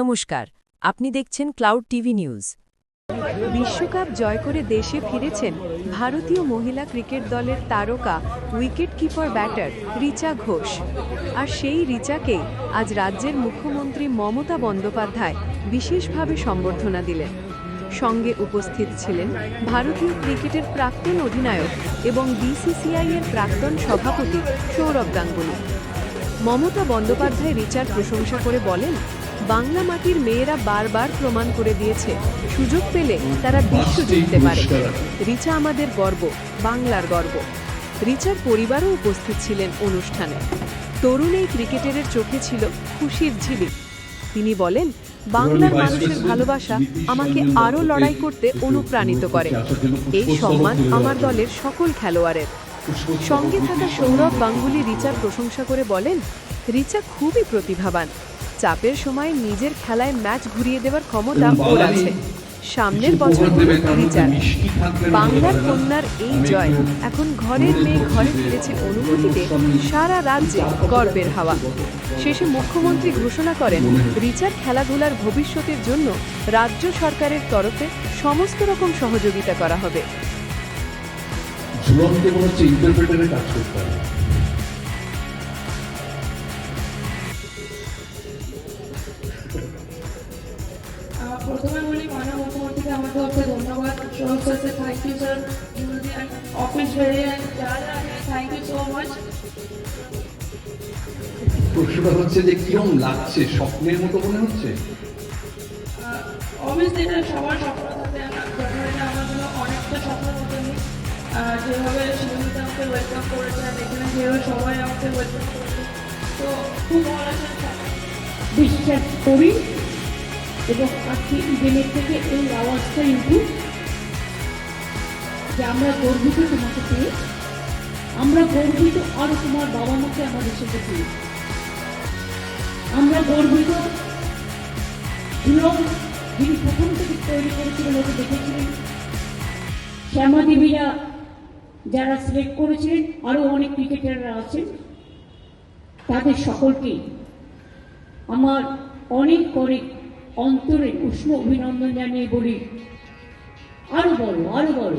নমস্কার, আপনি দেখছেন ক্লাউড টিভি নিউজ। বিশ্বকাপ জয় করে দেশে ফিরেছেন ভারতীয় মহিলা ক্রিকেট দলের তারকা wicket keeper batter Richa Ghosh. আর সেই রিচাকে আজ রাজ্যের মুখ্যমন্ত্রী মমতা বন্দ্যোপাধ্যায় বিশেষভাবে সম্বর্ধনা দিলেন। সঙ্গে উপস্থিত ছিলেন ভারতীয় ক্রিকেটের প্রাক্তন অধিনায়ক এবং বিসিসিআই এর প্রাক্তন সভাপতি সৌরভ গাঙ্গুলি। মমতা বন্দ্যোপাধ্যায় রিচার প্রশংসা করে বলেন বাংলা মাটির মেয়েরা বারবার প্রমাণ করে দিয়েছে। সুযোগ পেলে তারা বিশ্ব জিততে পারে। রিচা আমাদের গর্ব বাংলার গর্ব। রিচার পরিবারও উপস্থিত ছিলেন অনুষ্ঠানে। তরুণ এই ক্রিকেটারের চোখে ছিল খুশির ঝিলিক। তিনি বলেন বাংলার মানুষের ভালোবাসা আমাকে আরও লড়াই করতে অনুপ্রাণিত করে। এই সম্মান আমার দলের সকল খেলোয়াড়ের। সঙ্গে থাকা সৌরভ গাঙ্গুলি রিচার প্রশংসা করে বলেন রিচা খুবই প্রতিভাবান। চাপের সময় নিজের খেলায় ম্যাচ ঘুরিয়ে দেওয়ার ক্ষমতা ওর আছে সামনের বছর রিচার বাংলার কন্যার এই জয়। এখন ঘরের মেয়ে ঘরে ফিরেছে অনুভূতিতে সারা রাজ্যে গর্বের হাওয়া। শেষে মুখ্যমন্ত্রী ঘোষণা করেন রিচার খেলাধুলার ভবিষ্যতের জন্য রাজ্য সরকারের তরফে সমস্ত রকম সহযোগিতা করা হবে। ঝুলনকে মনে হচ্ছে ইন্টারপ্রেটারের কাজ করতে হবে প্রথমে বলি মাননীয় মুখ্যমন্ত্রীকে আমার তরফে ধন্যবাদ। Soham thank you sir office বেরিয়ে যারা যারা থ্যাংক ইউ সো মাচ প্রশ্নটা হচ্ছে যে কিরম লাগছে? স্বপ্নের মতো মনে হচ্ছে? অবভিয়াসলি এটা সবার স্বপ্ন থাকে আমার জন্য অনেকটা স্বপ্ন মতনই আহ, যেভাবে শিবমিতা আমাকে ওয়েলকাম করেছে আর এখানে যেভাবে সবাই আমাকে ওয়েলকাম করেছে। তো খুব ভালো বিশ্বাস করি। এবং আজকে ইডেনের থেকে এই আওয়াজটা ইউটিউব যে আমরা গর্বিত তোমাকে পেয়ে, আমরা গর্বিত আরও তোমার বাবা মাকে আমাদের সাথে পেয়ে আমরা গর্বিত ঝুলন যিনি প্রথম থেকে তৈরি করেছিলেন, ওকে দেখেছিলেন। শ্যামা দেবীরা যারা সিলেক্ট করেছিলেন আরও অনেক ক্রিকেটাররা আছেন। তাদের সকলকে আমার অনেক অনেক অন্তরে উষ্ণ অভিনন্দন জানিয়ে বলি, আরও বড় আরও বড়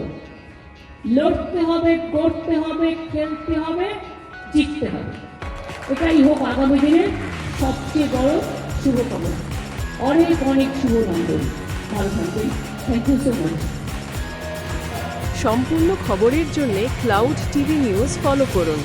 লড়তে হবে, করতে হবে, খেলতে হবে, জিততে হবে। এটাই হোক আগামী দিনের সবচেয়ে বড় শুভকামনা। অনেক অনেক শুভনন্দন ভালো থাকবেন। থ্যাংক ইউ সো মাচ সম্পূর্ণ খবরের জন্য ক্লাউড টিভি নিউজ ফলো করুন।